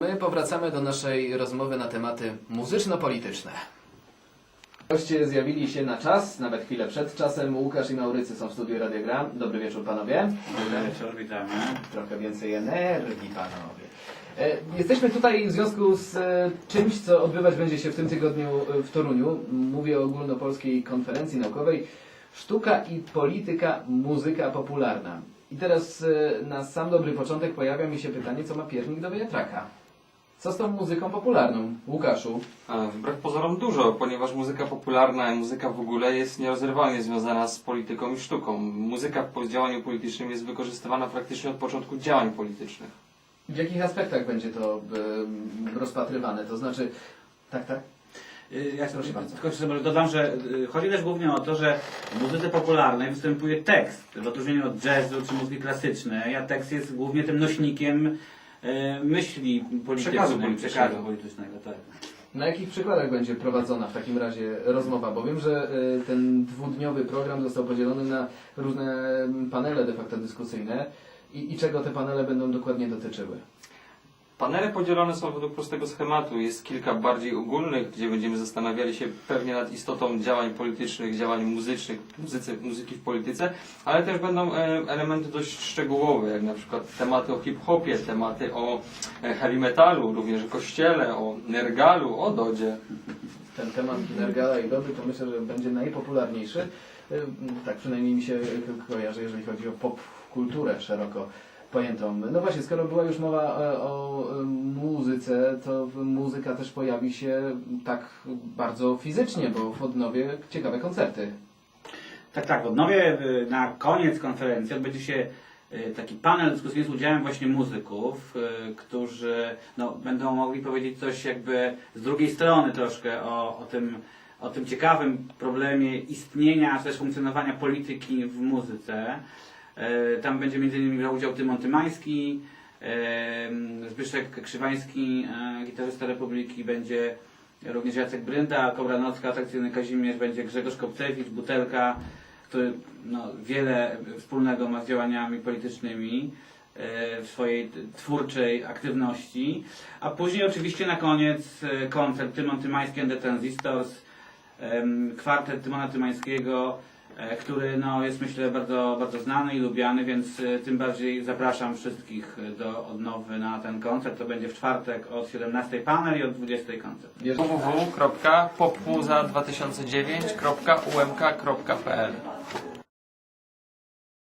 My powracamy do naszej rozmowy na tematy muzyczno-polityczne. Goście zjawili się na czas, nawet chwilę przed czasem. Łukasz i Maurycy są w studiu Radiogram. Dobry wieczór panowie. Dobry wieczór, witamy. Trochę więcej energii panowie. E, Jesteśmy tutaj w związku z e, czymś, co odbywać będzie się w tym tygodniu e, w Toruniu. Mówię o ogólnopolskiej konferencji naukowej Sztuka i polityka, muzyka popularna. I teraz e, na sam dobry początek pojawia mi się pytanie, co ma piernik do wiatraka? Co z tą muzyką popularną? Łukaszu, A, Wbrew pozorom dużo, ponieważ muzyka popularna i muzyka w ogóle jest nierozerwalnie związana z polityką i sztuką. Muzyka w działaniu politycznym jest wykorzystywana praktycznie od początku działań politycznych. w jakich aspektach będzie to e, rozpatrywane? To znaczy, tak, tak? Y, Ja Proszę bardzo. tylko jeszcze może dodam, że y, chodzi też głównie o to, że w muzyce popularnej występuje tekst, w odróżnieniu od jazzu czy muzyki klasycznej, a tekst jest głównie tym nośnikiem y, myśli politycznej, Przekazu politycznego. przekazu politycznego tak. Na jakich przykładach będzie prowadzona w takim razie rozmowa? Bo wiem, że y, ten dwudniowy program został podzielony na różne panele de facto dyskusyjne. I, I czego te panele będą dokładnie dotyczyły? Panele podzielone są według prostego schematu. Jest kilka bardziej ogólnych, gdzie będziemy zastanawiali się pewnie nad istotą działań politycznych, działań muzycznych, muzyce, muzyki w polityce, ale też będą e, elementy dość szczegółowe, jak na przykład tematy o hip-hopie, tematy o e, heavy metalu, również o kościele, o nergalu, o dodzie. Ten temat Nergala i Doby to myślę, że będzie najpopularniejszy. Y, Tak przynajmniej mi się kojarzy, jeżeli chodzi o pop kulturę szeroko pojętą. No właśnie, skoro była już mowa e, o e, muzyce, to muzyka też pojawi się tak bardzo fizycznie, bo w Odnowie ciekawe koncerty. Tak, tak. W Odnowie y, na koniec konferencji odbędzie się taki panel dyskusyjny z udziałem właśnie muzyków, którzy no, będą mogli powiedzieć coś jakby z drugiej strony troszkę o, o, tym, o tym ciekawym problemie istnienia, czy też funkcjonowania polityki w muzyce. Y, Tam będzie m.in. brał udział Tymon Tymański, y, Zbyszek Krzywański, y, gitarzysta Republiki, będzie również Jacek Brynda, Kobra Nocka, atrakcyjny Kazimierz, będzie Grzegorz Kopcewicz, Butelka, który no, wiele wspólnego ma z działaniami politycznymi e, w swojej twórczej aktywności. A później oczywiście na koniec e, koncert Tymon Tymański and the Transistors, kwartet Tymona Tymańskiego, e, który no, jest myślę bardzo, bardzo znany i lubiany, więc e, tym bardziej zapraszam wszystkich e, do odnowy na ten koncert. To będzie w czwartek od 17 panel i od 20 koncert. www.popmuza2009.umk.pl